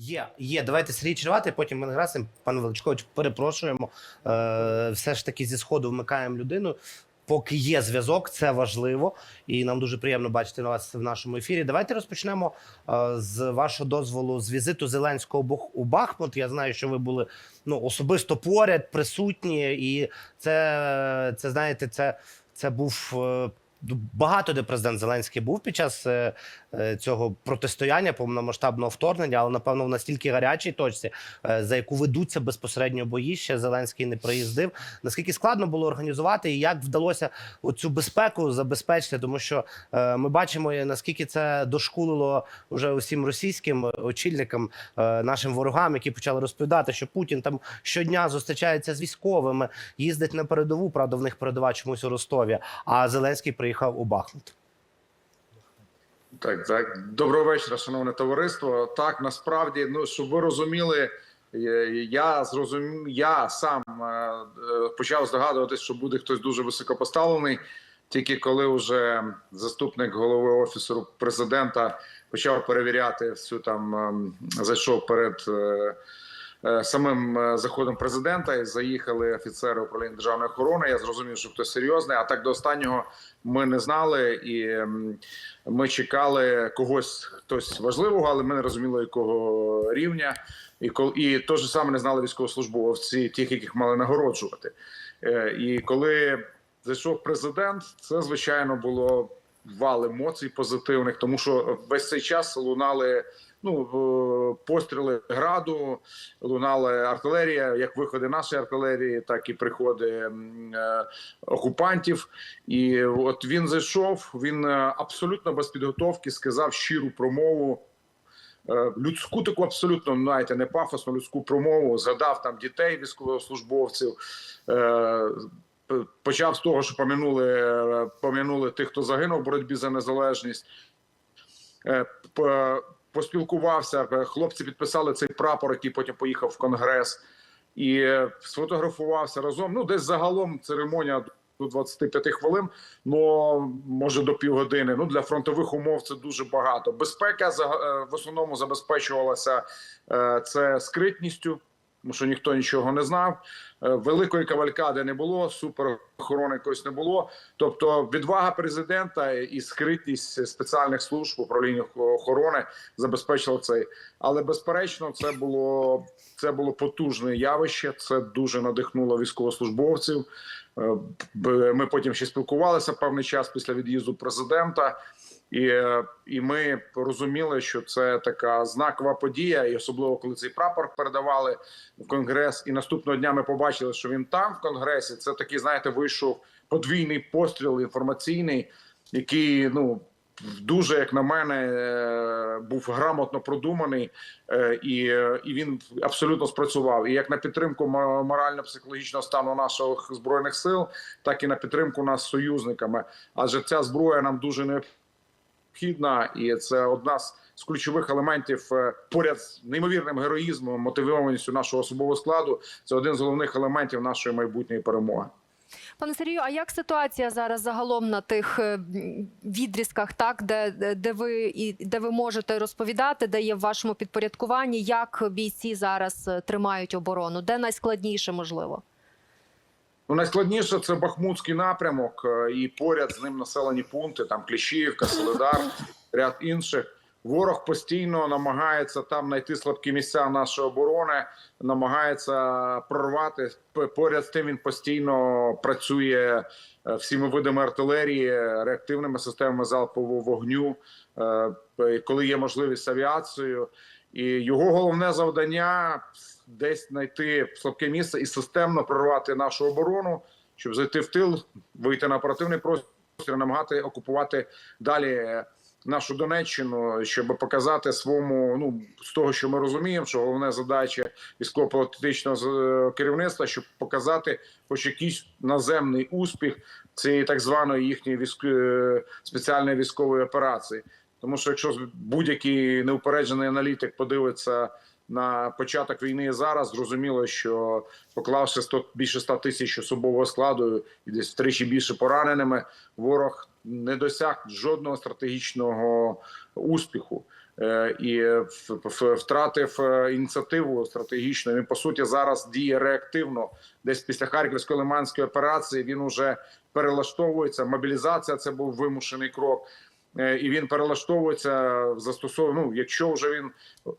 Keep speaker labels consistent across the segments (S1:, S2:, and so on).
S1: Є, є. Давайте Сергій Черватий, потім ми грасимо. Пане Величкович, перепрошуємо. Е, все ж таки зі сходу вмикаємо людину. Поки є зв'язок, це важливо, і нам дуже приємно бачити вас в нашому ефірі. Давайте розпочнемо е, з вашого дозволу з візиту Зеленського у Бахмут. Я знаю, що ви були ну особисто поряд, присутні, і це, це знаєте, це, це був. Е, Багато де президент Зеленський був під час е, е, цього протистояння повномасштабного вторгнення, але напевно в настільки гарячій точці, е, за яку ведуться безпосередньо бої, ще Зеленський не приїздив. Наскільки складно було організувати і як вдалося цю безпеку забезпечити, тому що ми бачимо, наскільки це дошкулило вже усім російським очільникам, нашим ворогам, які почали розповідати, що Путін там щодня зустрічається з військовими, їздить на передову. Правда, в них передова чомусь у Ростові. А Зеленський приїхав у Бахмут.
S2: Так, так. Доброго вечора, шановне товариство. Так, насправді, ну щоб ви розуміли, я зрозумів, я сам е, е, почав здогадуватись, що буде хтось дуже високопоставлений. Тільки коли вже заступник голови офісу президента почав перевіряти всю там, ем, зайшов перед е, самим е, заходом президента, і заїхали офіцери управління державної охорони. Я зрозумів, що хтось серйозний. А так до останнього ми не знали, і ми чекали когось, хтось важливого, але ми не розуміли, якого рівня. І кол і то ж саме не знали військовослужбовці, тих, яких мали нагороджувати. Е, І коли зайшов президент, це звичайно було вал емоцій позитивних, тому що весь цей час лунали. Ну, постріли граду, лунала артилерія, як виходи нашої артилерії, так і приходи е, окупантів. І от він зайшов. Він е, абсолютно без підготовки сказав щиру промову. е, Людську таку абсолютно знаєте, не пафосну людську промову. Згадав там дітей військовослужбовців. Почав з того, що помянули, помянули тих, хто загинув в боротьбі за незалежність. Поспілкувався. е, Хлопці підписали цей прапор, який потім поїхав в конгрес і е, сфотографувався разом. Ну, десь загалом церемонія до 25 хвилин, ну може до півгодини. Ну для фронтових умов це дуже багато. Безпека е, в основному забезпечувалася це скритністю. Тому що ніхто нічого не знав, Е, великої кавалькади не було, суперохорони якось не було. Тобто, відвага президента і скритність спеціальних служб управління охорони забезпечила цей. Але безперечно, це було це було потужне явище. Це дуже надихнуло військовослужбовців. Е, Ми потім ще спілкувалися певний час після від'їзду президента. І, і ми розуміли, що це така знакова подія, і особливо коли цей прапор передавали в конгрес. І наступного дня ми побачили, що він там в конгресі. Це такий, знаєте, вийшов подвійний постріл інформаційний, який ну дуже, як на мене, е, був грамотно продуманий, е, і, і він абсолютно спрацював. І як на підтримку мо- морально-психологічного стану наших збройних сил, так і на підтримку нас союзниками. Адже ця зброя нам дуже необхідна необхідна, і це одна з з ключових елементів е, поряд з неймовірним героїзмом, мотивованістю нашого особового складу. Це один з головних елементів нашої майбутньої перемоги.
S3: Пане Сергію, а як ситуація зараз загалом на тих е, відрізках, так де, де- ви і де ви можете розповідати, де є в вашому підпорядкуванні, як бійці зараз е, тримають оборону? Де найскладніше можливо?
S2: Ну, найскладніше це Бахмутський напрямок, е, і поряд з ним населені пункти, там Кліщіївка, Солидар, ряд інших. Ворог постійно намагається там знайти слабкі місця нашої оборони, намагається прорвати. Поряд з тим він постійно працює е, всіми видами артилерії, реактивними системами залпового вогню, е, коли є можливість авіацією. І його головне завдання десь знайти слабке місце і системно прорвати нашу оборону, щоб зайти в тил, вийти на оперативний простір, намагати окупувати далі е, нашу Донеччину, щоб показати своєму, ну з того, що ми розуміємо, що головна задача військово-політичного е, керівництва, щоб показати хоч якийсь наземний успіх цієї так званої їхньої військ... е, спеціальної військової операції. Тому що якщо будь-який неупереджений аналітик подивиться на початок війни зараз, зрозуміло, що поклавши 100, більше 100 тисяч особового складу і десь втричі більше пораненими, ворог не досяг жодного стратегічного успіху. е, і втратив е, ініціативу стратегічну. Він по суті зараз діє реактивно. Десь після Харківсько-Лиманської операції він уже перелаштовується. Мобілізація це був вимушений крок. Е, І він перелаштовується застосовує. Ну, якщо вже він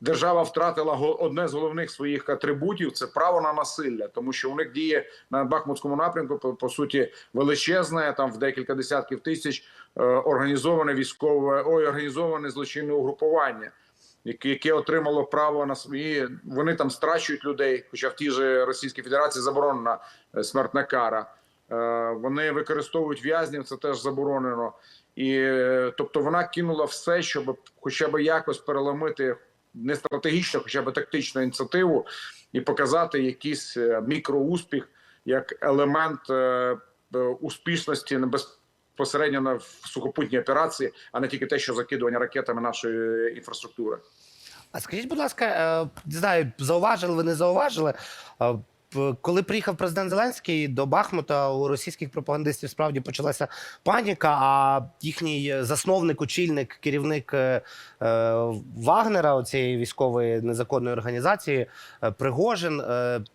S2: держава втратила одне з головних своїх атрибутів, це право на насилля, тому що у них діє на Бахмутському напрямку по, по суті величезне, там в декілька десятків тисяч е, організоване військове, ой, організоване злочинне угрупування. Яке, яке отримало право на свої, вони там страчують людей, хоча в тій же Російській Федерації заборонена е, смертна кара. Е, Вони використовують в'язнів, це теж заборонено. І е, тобто вона кинула все, щоб хоча б якось переломити не стратегічно, хоча б тактичну ініціативу і показати якийсь е, мікроуспіх як елемент е, успішності не безпосередньо на сухопутній операції, а не тільки те, що закидування ракетами нашої інфраструктури.
S1: А скажіть, будь ласка, не знаю, зауважили ви не зауважили. Е, Коли приїхав президент Зеленський до Бахмута, у російських пропагандистів справді почалася паніка. А їхній засновник, очільник, керівник е, е, Вагнера, цієї військової незаконної організації, Пригожин.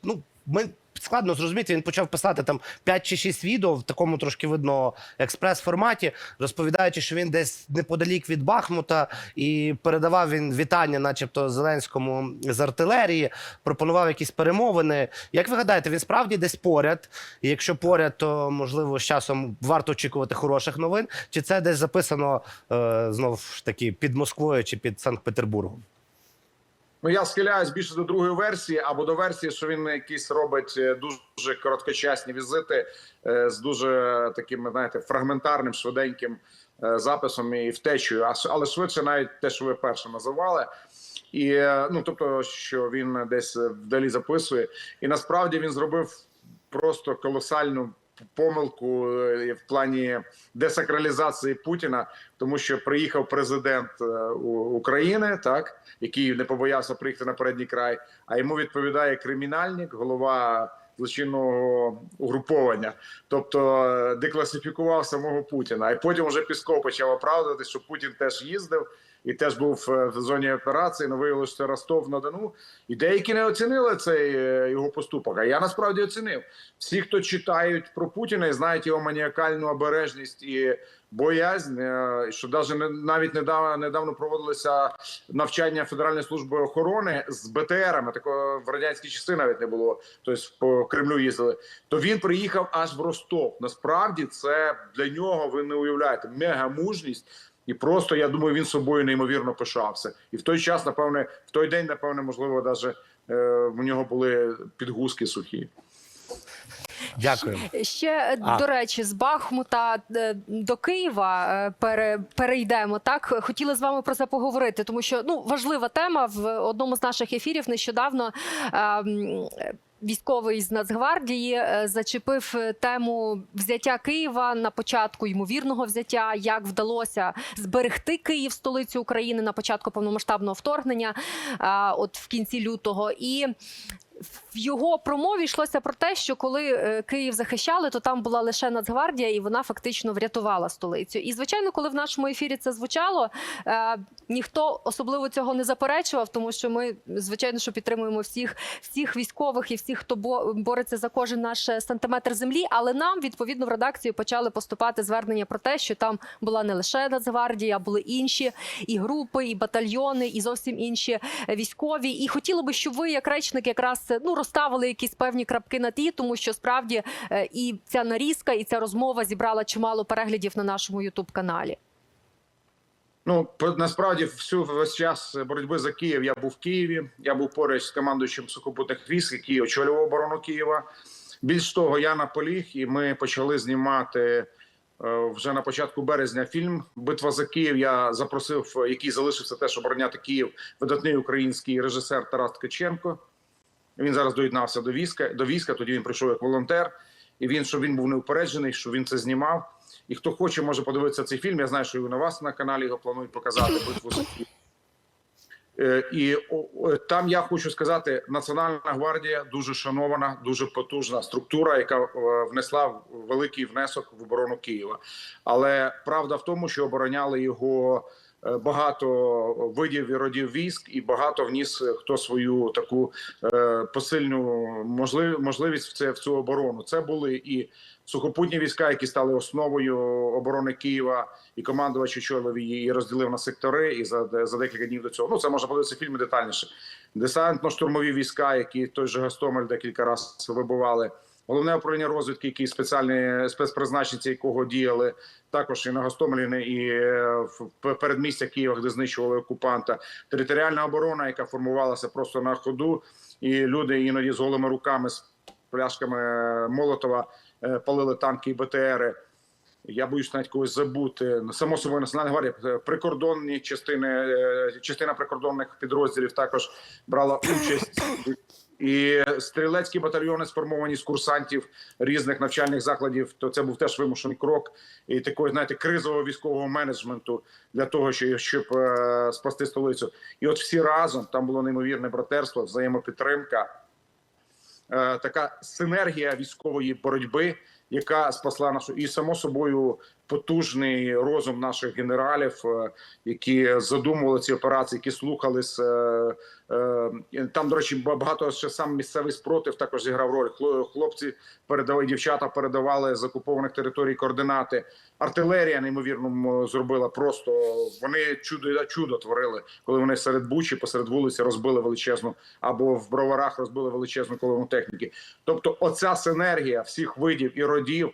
S1: Ну, ми складно зрозуміти. Він почав писати там 5 чи 6 відео в такому трошки видно експрес-форматі, розповідаючи, що він десь неподалік від Бахмута, і передавав він вітання, начебто, Зеленському з артилерії, пропонував якісь перемовини. Як ви гадаєте, він справді десь поряд? І якщо поряд, то можливо з часом варто очікувати хороших новин? Чи це десь записано е, знов ж таки під Москвою чи під Санкт-Петербургом?
S2: Ну я схиляюсь більше до другої версії або до версії, що він якісь робить е, дуже короткочасні візити е, з дуже таким, знаєте, фрагментарним, швиденьким е, записом і втечею. А але швидше навіть те, що ви перше називали. І ну тобто, що він десь вдалі записує, і насправді він зробив просто колосальну помилку е, в плані десакралізації Путіна, тому що приїхав президент е, України, так який не побоявся приїхати на передній край, а йому відповідає кримінальник, голова злочинного угруповання, тобто е, декласифікував самого Путіна. І потім вже Пісков почав оправдувати, що Путін теж їздив і теж був е, в зоні операції. Ну виявилося, що Ростов на Дону. І деякі не оцінили цей е, його поступок. А я насправді оцінив. Всі, хто читають про Путіна і знають його маніакальну обережність і боязнь, е, що навіть навіть недавно недавно проводилися навчання Федеральної служби охорони з БТРами. Такого в радянські часи навіть не було. Тобто по Кремлю їздили. То він приїхав аж в Ростов. Насправді це для нього. Ви не уявляєте мега мужність. І просто я думаю, він собою неймовірно пишався. І в той час, напевне, в той день, напевне, можливо, навіть е, в нього були підгузки сухі.
S1: Дякую.
S3: Ще
S1: А.
S3: до речі, з Бахмута е, до Києва е, пере, перейдемо. Так хотіли з вами про це поговорити, тому що ну важлива тема в одному з наших ефірів нещодавно. е, Військовий з Нацгвардії е, зачепив е, тему взяття Києва на початку ймовірного взяття, як вдалося зберегти Київ, столицю України на початку повномасштабного вторгнення, а, от в кінці лютого. І в його промові йшлося про те, що коли е, Київ захищали, то там була лише Нацгвардія, і вона фактично врятувала столицю. І звичайно, коли в нашому ефірі це звучало, е, ніхто особливо цього не заперечував, тому що ми звичайно що підтримуємо всіх, всіх військових і всіх, хто бо- бореться за кожен наш е, сантиметр землі. Але нам відповідно в редакцію почали поступати звернення про те, що там була не лише Нацгвардія, а були інші і групи, і батальйони, і зовсім інші військові. І хотіло би, щоб ви, як речник, якраз ну розставили якісь певні крапки на ті, тому що справді е, і ця нарізка, і ця розмова зібрала чимало переглядів на нашому Ютуб каналі.
S2: Ну насправді всю весь час боротьби за Київ я був в Києві. Я був поруч з командуючим сухопутних військ, який очолював оборону Києва. Більш того, я наполіг, і ми почали знімати е, вже на початку березня фільм Битва за Київ. Я запросив, який залишився теж обороняти Київ, видатний український режисер Тарас Ткаченко. Він зараз доєднався до війська. До війська тоді він прийшов як волонтер. І він, щоб він був неупереджений, що він це знімав. І хто хоче, може подивитися цей фільм. Я знаю, що і на вас на каналі його планують показати. Битву за. Е, І там я хочу сказати, Національна гвардія дуже шанована, дуже потужна структура, яка е, внесла великий внесок в оборону Києва. Але правда в тому, що обороняли його багато видів і родів військ, і багато вніс е, хто свою таку е, посильну можлив, можливість в це в цю оборону. Це були і сухопутні війська, які стали основою оборони Києва, і командувач очолив її розділив на сектори. І за за декілька днів до цього ну це можна подивитися фільми детальніше. Десантно-штурмові війська, які той же Гастомель декілька разів вибивали. Головне управління розвідки, які спеціальні спецпризначенці, якого діяли також і на Гостомелі, і е, в передмістя Києва, де знищували окупанта. Територіальна оборона, яка формувалася просто на ходу, і люди іноді з голими руками з пляшками Молотова е, палили танки і БТРи. Я боюсь навіть когось забути. Само собою Національна гвардія е, прикордонні частини, е, частина прикордонних підрозділів також брала участь. І стрілецькі батальйони сформовані з курсантів різних навчальних закладів. То це був теж вимушений крок і такої, знаєте, кризового військового менеджменту для того, щоб, щоб е, спасти столицю. І от всі разом там було неймовірне братерство, взаємопідтримка, е, така синергія військової боротьби, яка спасла нашу і само собою потужний розум наших генералів, е, які задумували ці операції, які слухались. е, е, Там, до речі, багато ще сам місцевий спротив також зіграв роль. Хлопці передавали дівчата, передавали з окупованих територій координати. Артилерія неймовірно зробила просто. Вони чудо чудо творили, коли вони серед бучі, посеред вулиці розбили величезну або в броварах розбили величезну колону техніки. Тобто, оця синергія всіх видів і родів.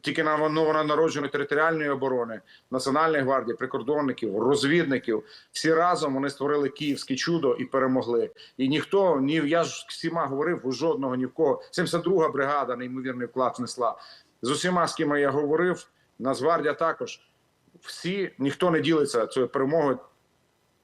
S2: Тільки на новонародженої територіальної оборони, Національної гвардії, прикордонників, розвідників всі разом вони створили київське чудо і перемогли. І ніхто ні я ж всіма говорив у жодного ні в кого. 72-га бригада неймовірний вклад внесла. З усіма, з ким я говорив, Нацгвардія також. Всі ніхто не ділиться цією перемогою.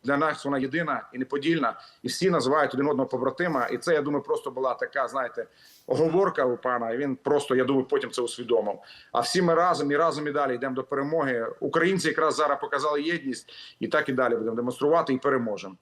S2: Для нас вона єдина і неподільна, і всі називають один одного побратима. І це я думаю, просто була така, знаєте, оговорка у пана. І він просто я думаю, потім це усвідомив. А всі ми разом і разом і далі йдемо до перемоги. Українці якраз зараз показали єдність, і так і далі будемо демонструвати і переможемо.